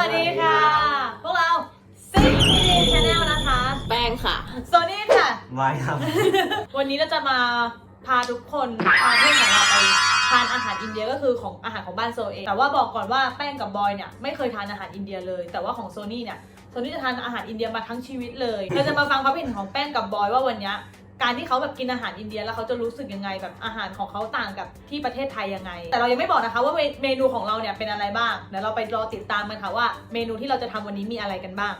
วัสดีค่ะ พวกเราซิงชาแนลนะคะ แป้งค่ะ โซนี่ค่ะ ไว้ครับ วันนี้เราจะมาพาทุกคนพาเพื่อนของเราไปทานอาหารอินเดียก็คือของอาหารของบ้านโซเอง แต่ว่าบอกก่อนว่าแป้งกับบอยเนี่ยไม่เคยทานอาหารอินเดียเลย แต่ว่าของโซนี่เนี่ยโซนี่จะทานอาหารอินเดียมาทั้งชีวิตเลย เราจะมาฟังความเห็นของแป้งกับบอยว่าวันเนี้ย การที่เขาแบบกินอาหารอินเดียแล้วเขาจะรู้สึกยังไงแบบอาหารของเขาต่างกับที่ประเทศไทยยังไง แต่เรายังไม่บอกนะคะว่าเมเมนูของเราเนี่ยเป็นอะไรบ้างเดี๋ยวเราไปรอติดตามกันค่ะว่าเมนูที่เราจะทำวันนี้มีอะไรกันบ้าง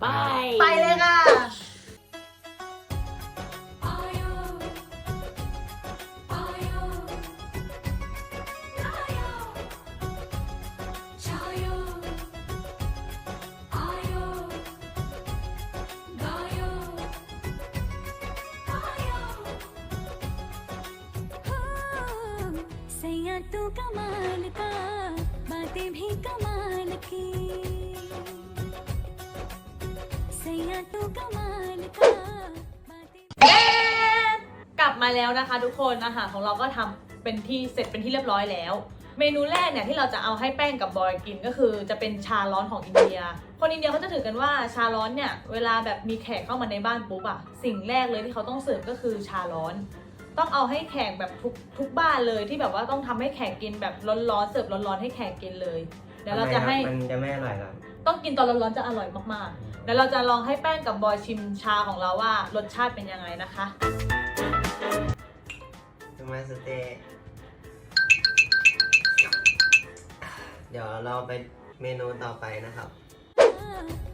ไป ไปเลยค่ะ सैया तू कमाल का बातें भी कमाल की सैया तू कमाल का बातें เย้กลับมาแล้วนะคะทุกคนอาหารของเราก็ทำเป็นที่เสร็จเป็นที่เรียบร้อยแล้ว เมนูแรกเนี่ยที่เราจะเอาให้แป้งกับบอยกินก็คือจะเป็นชาร้อนของอินเดีย คนอินเดียเขาจะถือกันว่าชาร้อนเนี่ยเวลาแบบมีแขกเข้ามาในบ้านปุ๊บอะสิ่งแรกเลยที่เขาต้องเสิร์ฟก็คือชาร้อน ต้องเอาให้แขกแบบทุกทุกบ้านเลยที่แบบว่าต้องทำให้แขกกินแบบร้อนๆเสิร์ฟร้อนๆให้แขกกินเลย เดี๋ยวเราจะให้ มันจะไม่อร่อยหรอก ต้องกินตอนร้อนๆจะอร่อยมากๆ เดี๋ยวเราจะลองให้แป้งกับบอยชิมชาของเราว่ารสชาติเป็นยังไงนะคะ ทำไมสเต้เดี๋ยวเราไปเมนูต่อไปนะครับ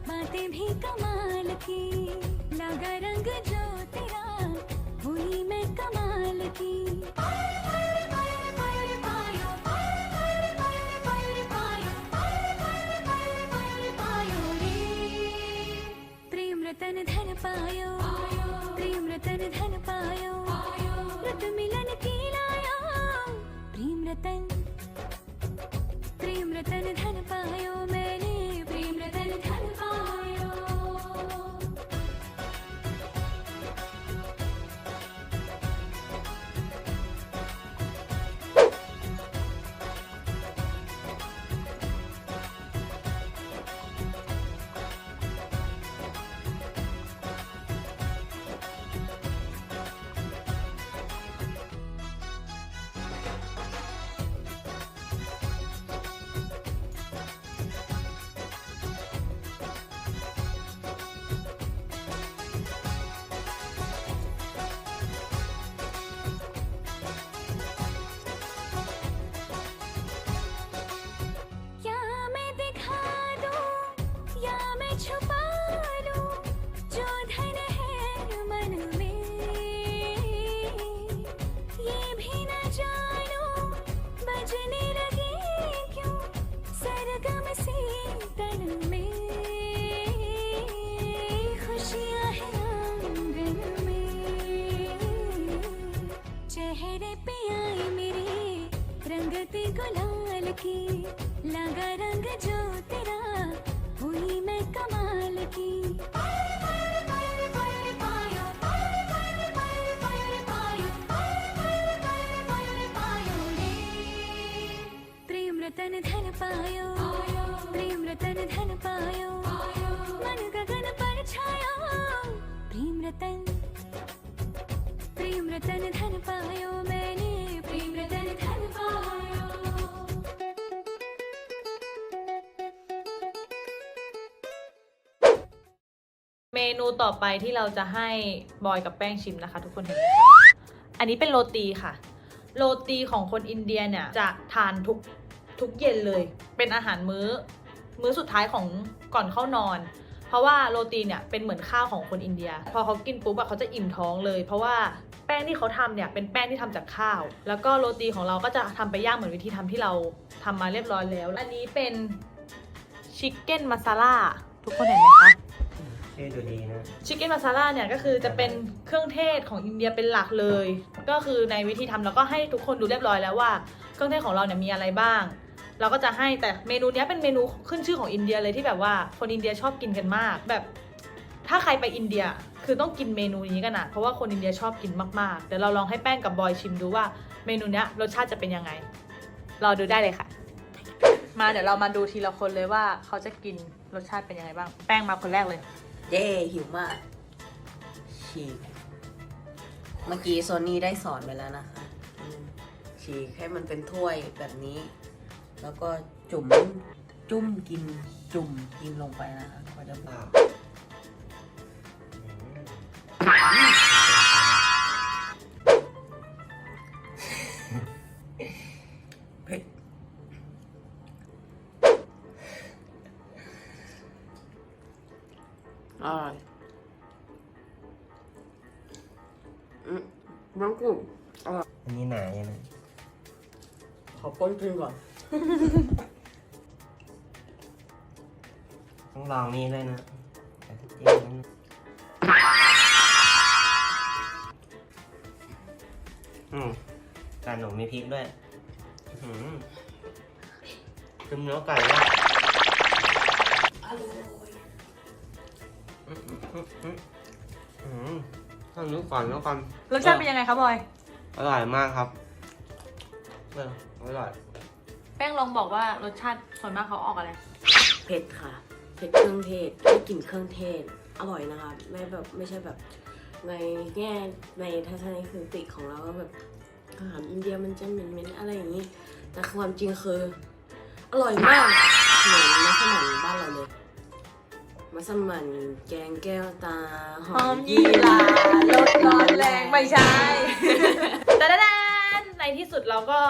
बातें भी कमाल की लगा रंग जो मैं कमाल की। धन पायो धन पायो मिलन की प्रेम रतन धन पायो मैंने की। लगा रंग जो तेरा, हुई मैं कमाल की। प्रेम रतन धन पायो प्रेम रतन धन पायो। मन गगन पर छायो प्रेम रतन प्रेम रतन धन पायो। มนูต่อไปที่เราจะให้บอยกับแป้งชิมนะคะ ทุกคนเห็นไหมคะอันนี้เป็นโรตีค่ะ โรตีของคนอินเดียเนี่ยจะทานทุกทุกเย็นเลย เป็นอาหารมื้อ มื้อสุดท้ายของก่อนเข้านอน เพราะว่าโรตีเนี่ยเป็นเหมือนข้าวของคนอินเดีย พอเขากินปุ๊บอะเขาจะอิ่มท้องเลย เพราะว่าแป้งที่เขาทำเนี่ยเป็นแป้งที่ทำจากข้าว แล้วก็โรตีของเราก็จะทำไปย่างเหมือนวิธีทำที่เราทำมาเรียบร้อยแล้ว อันนี้เป็นชิคเก้นมาซาล่าทุกคนเห็นไหมคะ ชื่อดูดีนะ ชิคเก้นมาซาล่าเนี่ยก็คือจะเป็นเครื่องเทศของอินเดียเป็นหลักเลย ก็คือในวิธีทำเราก็ให้ทุกคนดูเรียบร้อยแล้วว่า เครื่องเทศของเราเนี่ยมีอะไรบ้าง เราก็จะให้แต่เมนูเนี้ยเป็นเมนูขึ้นชื่อของอินเดียเลยที่แบบว่าคนอินเดียชอบกินกันมากแบบ ถ้าใครไปอินเดียคือต้องกินเมนูนี้กันนะเพราะว่าคนอินเดียชอบกินมากๆเดี๋ยวเราลองให้แป้งกับบอยชิมดูว่าเมนูเนี้ยรสชาติจะเป็นยังไงรอดูได้เลยค่ะ มาเดี๋ยวเรามาดูทีละคนเลยว่าเขาจะกินรสชาติเป็นยังไงบ้าง แป้งมาคนแรกเลย เย้หิวมากฉีกเมื่อกี้โซนี่ได้สอนไปแล้วนะคะฉีกให้มันเป็นถ้วยแบบนี้ แล้วก็จุ่มจุ่มกินจุ่มกินลงไปนะคะก็จะบอก อร่อยอืมน้ำกุ้งอร่อยอันนี้หนายังไงขอป้นกินก่อนต้องลองนี่ด้วยนะแต่จิ้มนั้นอืมการหนมมีพริกด้วย อื้อหือคือเนื้อไก่ว่ะ ทั้งนึกก่อนแล้วกันรสชาติเป็นยังไงคะบอย อร่อยมากครับเอออร่อย แป้งลองบอกว่ารสชาติส่วนมากเขาออกอะไร เผ็ดค่ะ เผ็ดเครื่องเทศได้กลิ่นเครื่องเทศ อร่อยนะคะ ไม่แบบไม่ใช่แบบในแง่ในทัศนคติของเราก็แบบอาหารอินเดียมันจะเหม็นๆอะไรอย่างนี้ แต่ความจริงคือ อร่อยมากเหมือนมัสมั่นบ้านเราเลย มัสมั่นแกงแก้วตาหหออมมยี่ยี่หหร่าร่าลดร้อนแรงไม่ใช่แต่ด้านในที่สุดเราก็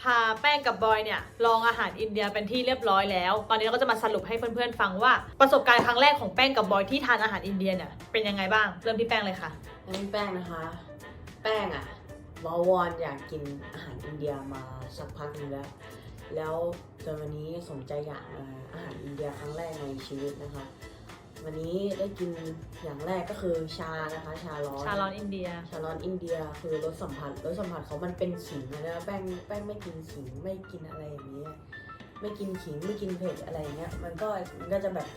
พาแป้งกับบอยเนี่ย ลองอาหารอินเดียเป็นที่เรียบร้อยแล้ว ตอนนี้เราก็จะมาสรุปให้เพื่อนๆฟังว่าประสบการณ์ครั้งแรกของแป้งกับบอยที่ทานอาหารอินเดียเนี่ยเป็นยังไงบ้าง เริ่มที่แป้งเลยค่ะอันนี้แป้งนะคะ แป้งอะวอวอนอยากกินอาหารอินเดียมาสักพักหนึงแล้ว แล้วจนวันนี้สนใจอยากมาอาหารอินเดียครั้งแรกในชีวิตนะคะ วันนี้ได้กินอย่างแรกก็คือชานะคะ ชาร้อน ชาลอนอินเดีย ชาร้อนอินเดียคือรสสัมผัสรสสัมผัสเขามันเป็นขิงนะแป้งแป้งไม่กินขิงไม่กินอะไรอย่างนี้ ไม่กินขิงไม่กินเผ็ดอะไรอย่างเงี้ยมันก็มันก็จะแบบ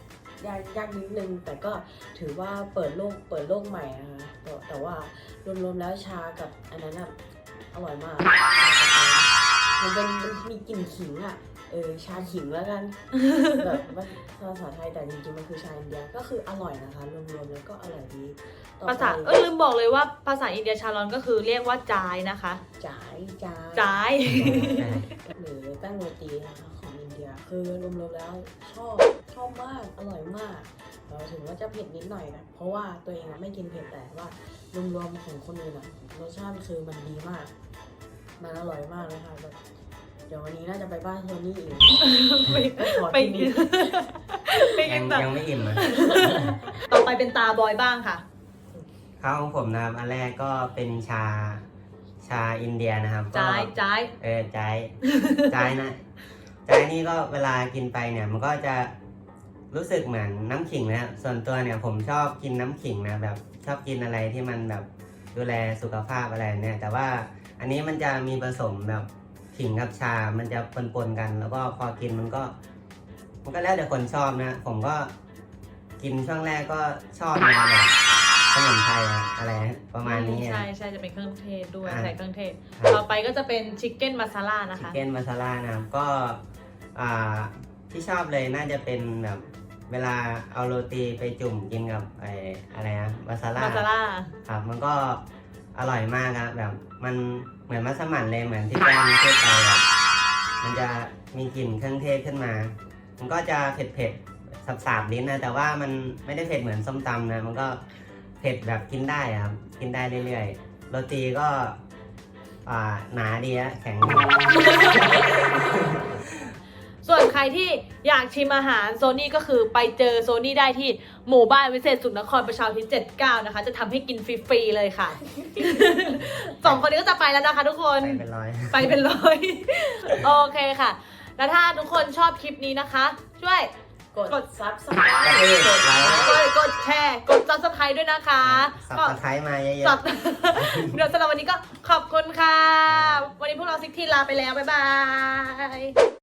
ยากยากนิดนึงแต่ก็ถือว่าเปิดโลกเปิดโลกใหม่นะคะแต่แต่ว่ารวมๆแล้วชากับอันนั้นอะอร่อยมากมันเป็นมันมีกลิ่นขิงอะ เออชาขิงแล้วกันแบบว่าภาษาไทยแต่จริงๆมันคือชาอินเดียก็คืออร่อยนะคะรวมๆแล้วก็อร่อยดีต่อไปภาษาเอ้ยลืมบอกเลยว่าภาษาอินเดียชาลอนก็คือเรียกว่าจายนะคะ จ่ายจ่ายจาย หรือแป้งโรตีนะคะของอินเดียคือรวมๆแล้วชอบชอบมากอร่อยมากเราถึงว่าจะเผ็ดนิดหน่อยนะเพราะว่าตัวเองอะไม่กินเผ็ดแต่ว่ารวมๆของคนอื่นอะรสชาติคือมันดีมาก มันอร่อยมากเลยค่ะแบบเดี๋ยววันนี้น่าจะไปบ้านโทนี่อีกไปขอไปกินกิอีนกไปยักิงนแบบยังไม่อิ่มอะต่อไปเป็นตาบอยบ้างค่ะ ข้าวของผมนะครับอันแรกก็เป็นชา ชาอินเดียนะครับก็จายจาย เออใจายใจายนะใจายนี่ก็เวลากินไปเนี่ย มันก็จะรู้สึกเหมือนน้ำขิงนะครับส่วนตัวเนี่ยผมชอบกินน้ำขิงนะแบบ ชอบกินอะไรที่มันแบบดูแลสุขภาพอะไรเนี่ย แต่ว่าอันนี้มันจะมีผสมแบบ ขิงกับชา มันจะปนๆกัน แล้วก็พอกินมันก็ มันก็แล้วแต่คนชอบนะ ผมก็กินช่วงแรกก็ชอบนะแบบสมุนไพรอะอะไรประมาณนี้ใช่ใช่จะเป็นเครื่องเทศด้วยอ่าใส่เครื่องเทศครับต่อไปก็จะเป็นชิคเก้นมาซาล่านะชิคคะ เก้นมาซาลานะครับก็อ่าที่ชอบเลยน่าจะเป็นแบบเวลาเอาโรตีไปจุ่มกินกับไออะไรนะมาซาลามาซาล่าครับมันก็ อร่อยมากครับแบบมันเหมือนมัสมั่นเลยเหมือนที่แป้งพูดไปแบบมันจะมีกลิ่นเครื่องเทศขึ้นมา มันก็จะเผ็ดเผ็ดสับๆลิ้นนะแต่ว่ามันไม่ได้เผ็ดเหมือนส้มตำนะมันก็เผ็ดแบบกินได้ครับกินได้เรื่อยๆโรตีก็อ่าหนาดีอะแข็ง ส่วนใครที่อยากชิมอาหารโซนี่ก็คือไปเจอโซนี่ได้ที่หมู่บ้านวิเศษสุนทรประชาธิปไตย79 นะคะ จะทำให้กินฟรีๆเลยค่ะ สองคนนี้ก็จะไปแล้วนะคะทุกคน ไปเป็นร้อย ไปเป็นร้อย โอเคค่ะ แล้วถ้าทุกคนชอบคลิปนี้นะคะ ช่วยกดกดซับสกดไลค์กดกดแชร์ กด subscribe ด้วยนะคะสับก็ตะไคร้มาเยสัอะบเดี๋ยวสำหรับวันนี้ก็ขอบคุณค่ะ วันนี้พวกเราซิกทีลาไปแล้ว บ๊ายบาย